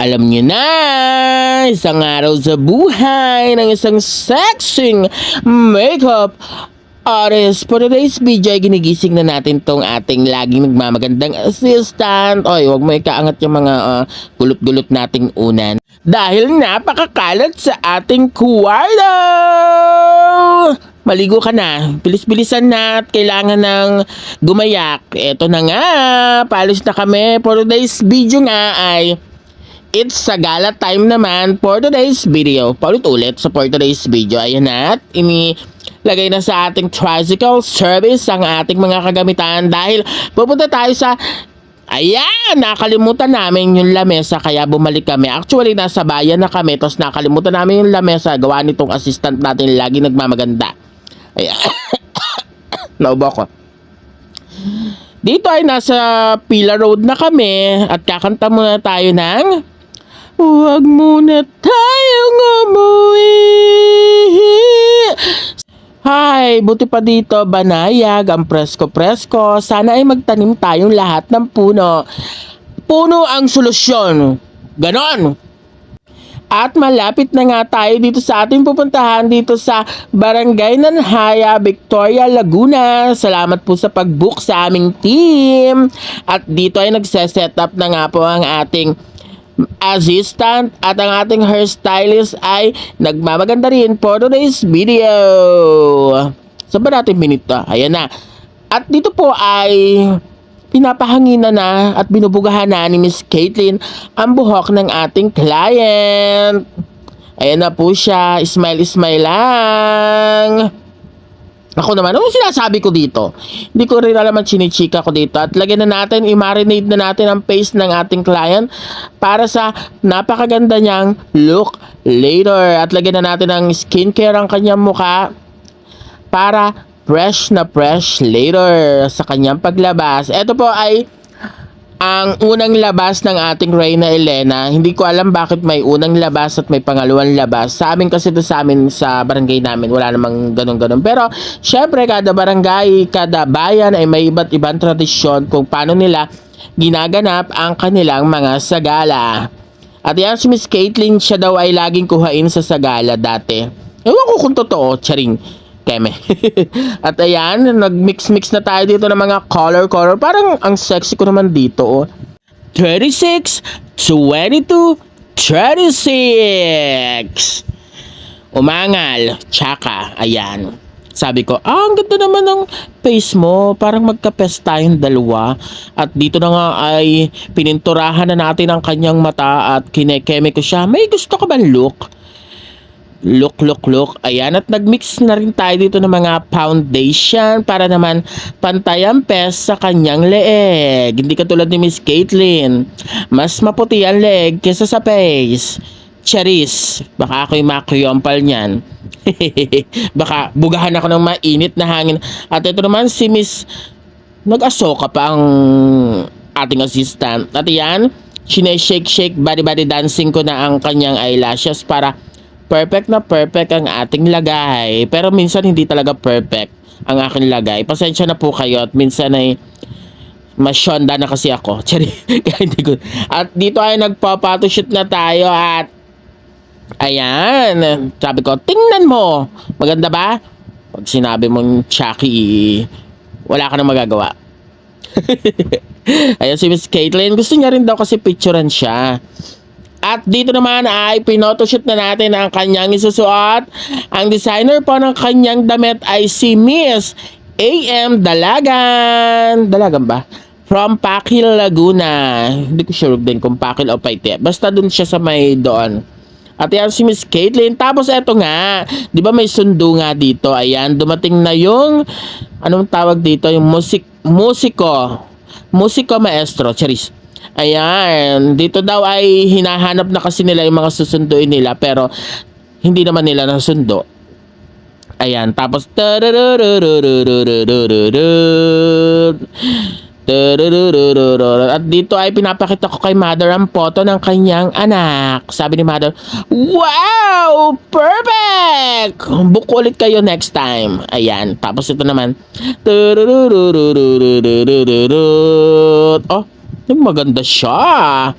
Alam niyo na, isang araw sa buhay ng isang sexing makeup artist. For today's video ay ginigising na natin tong ating laging nagmamagandang assistant. Oy, wag mo ikaangat yung mga ah, gulot-gulot nating unan. Dahil napakakalat sa ating kwarto! Maligo ka na. Bilis-bilisan na at kailangan ng gumayak. Eto na nga, palis na kami. For today's video nga ay It's sa gala time naman for today's video. Paulit-ulit sa for today's video. Ayan na at inilagay na sa ating tricycle service ang ating mga kagamitan dahil pupunta tayo sa Ayan, nakalimutan namin yung lamesa kaya bumalik kami. Actually, nasa bayan na kami tapos nakalimutan namin yung lamesa gawa nitong assistant natin lagi nagmamaganda. Ayan. Naubo ko. Dito ay nasa Pila Road na kami at kakanta muna tayo ng Huwag muna tayong umuwi. Hay, buti pa dito, banayag, ang presko-presko. Sana ay magtanim tayong lahat ng puno. Puno ang solusyon. Ganon. At malapit na nga tayo dito sa ating pupuntahan dito sa Barangay Nanhaya, Victoria, Laguna. Salamat po sa pag-book sa aming team. At dito ay nagse-set up na nga po ang ating assistant at ang ating hairstylist ay nagmamaganda rin for today's video. Saan ba natin minute Ayan na. At dito po ay pinapahangina na at binubugahan na ni Miss Caitlin ang buhok ng ating client. Ayan na po siya. Smile, smile lang. Ako naman, ano sinasabi ko dito? Hindi ko rin alam ang chinichika ko dito. At lagyan na natin, i-marinate na natin ang face ng ating client para sa napakaganda niyang look later. At lagyan na natin ang skincare ang kanyang mukha para fresh na fresh later sa kanyang paglabas. Ito po ay ang unang labas ng ating Reyna Elena. Hindi ko alam bakit may unang labas at may pangalawang labas. Sa amin kasi ito sa amin sa barangay namin, wala namang ganun-ganun. Pero syempre kada barangay, kada bayan ay may iba't ibang tradisyon kung paano nila ginaganap ang kanilang mga sagala. At yan si Miss Caitlyn, siya daw ay laging kuhain sa sagala dati. Ewan ko kung totoo, charing. Keme. At ayan, nag-mix-mix na tayo dito ng mga color-color. Parang ang sexy ko naman dito, oh. 26, 22, 36. Umangal, tsaka, ayan. Sabi ko, ah, ang ganda naman ng face mo. Parang magkapes tayong dalawa. At dito na nga ay pininturahan na natin ang kanyang mata at kinekeme ko siya. May gusto ka ba look? Look, look, look. Ayan, at nagmix na rin tayo dito ng mga foundation para naman pantay ang pes sa kanyang leeg. Hindi katulad ni Miss Caitlyn. Mas maputi ang leg kesa sa face. Charis, baka ako yung makyompal niyan. baka bugahan ako ng mainit na hangin. At ito naman si Miss nag-asoka pa ang ating assistant. At yan, sineshake-shake body-body dancing ko na ang kanyang eyelashes para perfect na perfect ang ating lagay. Pero minsan hindi talaga perfect ang aking lagay. Pasensya na po kayo at minsan ay masyonda na kasi ako. Kaya hindi ko. At dito ay nagpa-photoshoot na tayo at ayan, sabi ko, tingnan mo. Maganda ba? Pag sinabi mong Chucky, wala ka nang magagawa. Ayan si Miss Caitlyn. Gusto niya rin daw kasi picturean siya. At dito naman ay pinotoshoot na natin ang kanyang isusuot. Ang designer po ng kanyang damit ay si Miss AM Dalagan. Dalagan ba? From Pakil, Laguna. Hindi ko sure din kung Pakil o Paite. Basta dun siya sa may doon. At yan si Miss Caitlyn. Tapos eto nga, di ba may sundo nga dito? Ayan, dumating na yung, anong tawag dito? Yung musik, musiko. Musiko maestro. Charis. Ayan, dito daw ay hinahanap na kasi nila yung mga susunduin nila pero hindi naman nila nasundo. Ayan, tapos at dito ay pinapakita ko kay mother ang photo ng kanyang anak. Sabi ni mother, Wow! Perfect! Book ulit kayo next time. Ayan, tapos ito naman. Oh, maganda siya.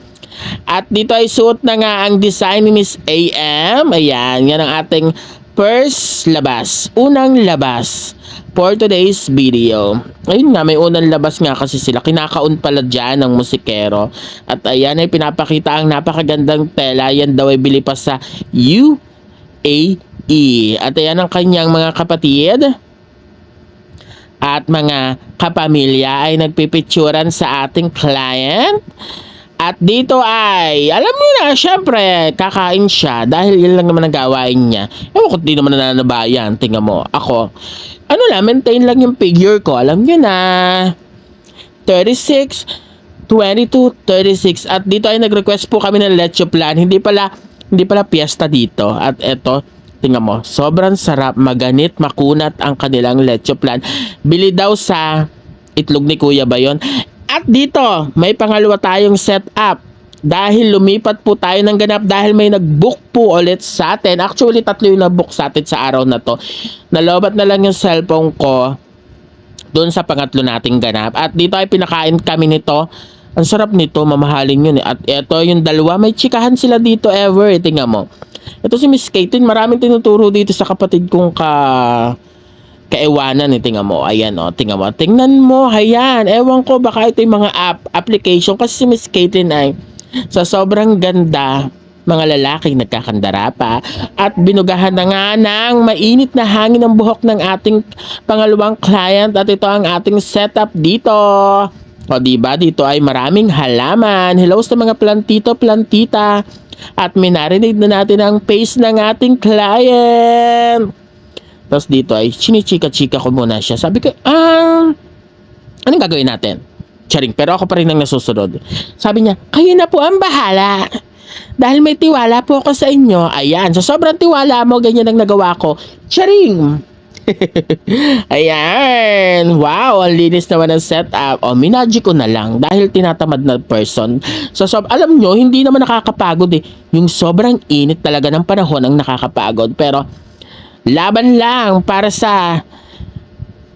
At dito ay suot na nga ang design ni Miss AM. Ayan, yan ang ating first labas. Unang labas for today's video. Ayun nga, may unang labas nga kasi sila. Kinakaon pala dyan ng musikero. At ayan ay pinapakita ang napakagandang tela. Yan daw ay bili pa sa UAE. At ayan ang kanyang mga kapatid at mga kapamilya ay nagpipicturan sa ating client. At dito ay, alam mo na, syempre, kakain siya dahil yun lang naman ang gawain niya. Ewan ko, di naman nananabayan. Tingnan mo, ako. Ano lang, maintain lang yung figure ko. Alam niyo na. 36, 22, 36. At dito ay nag-request po kami ng leche plan. Hindi pala, hindi pala piyesta dito. At eto, tingnan mo, sobrang sarap, maganit, makunat ang kanilang leche plan. Bili daw sa itlog ni Kuya ba yun? At dito, may pangalawa tayong setup. Dahil lumipat po tayo ng ganap dahil may nag-book po ulit sa atin. Actually, tatlo yung nag-book sa atin sa araw na to. Nalobat na lang yung cellphone ko doon sa pangatlo nating ganap. At dito ay pinakain kami nito. Ang sarap nito, mamahalin yun. eh. At ito yung dalawa, may chikahan sila dito ever. Eh, tingnan mo. Ito si Miss Kate, maraming tinuturo dito sa kapatid kong ka kaiwanan eh, tingnan mo. Ayan o, tingnan mo. Tingnan mo, ayan. Ewan ko, baka ito yung mga app, application. Kasi si Miss Caitlyn ay sa sobrang ganda, mga lalaking nagkakandara pa at binugahan na nga ng mainit na hangin ng buhok ng ating pangalawang client at ito ang ating setup dito. O diba, dito ay maraming halaman. Hello sa mga plantito, plantita. At minarinig na natin ang face ng ating client. Tapos dito ay chinichika-chika ko muna siya. Sabi ko, ah, anong gagawin natin? Charing, pero ako pa rin ang nasusunod. Sabi niya, kayo na po ang bahala. Dahil may tiwala po ako sa inyo. Ayan, sa sobrang tiwala mo, ganyan ang nagawa ko. Charing! Ayan! Wow, ang linis naman ng setup. O, minaji ko na lang dahil tinatamad na person. So, sob, alam nyo, hindi naman nakakapagod eh. Yung sobrang init talaga ng panahon ang nakakapagod. Pero, laban lang para sa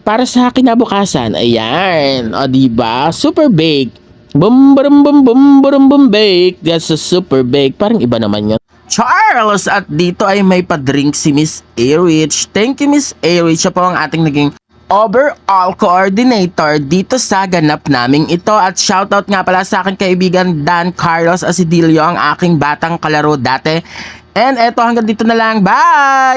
para sa kinabukasan. Ayan. O, diba? Super bake. Bum, bum, bum, bum, bum, bum, bake. That's a super bake. Parang iba naman yun. Charles! At dito ay may pa-drink si Miss Airich. Thank you, Miss Airich. Siya po ang ating naging overall coordinator dito sa ganap naming ito. At shoutout nga pala sa aking kaibigan Dan Carlos Asidilio, ang aking batang kalaro dati. And eto hanggang dito na lang. Bye!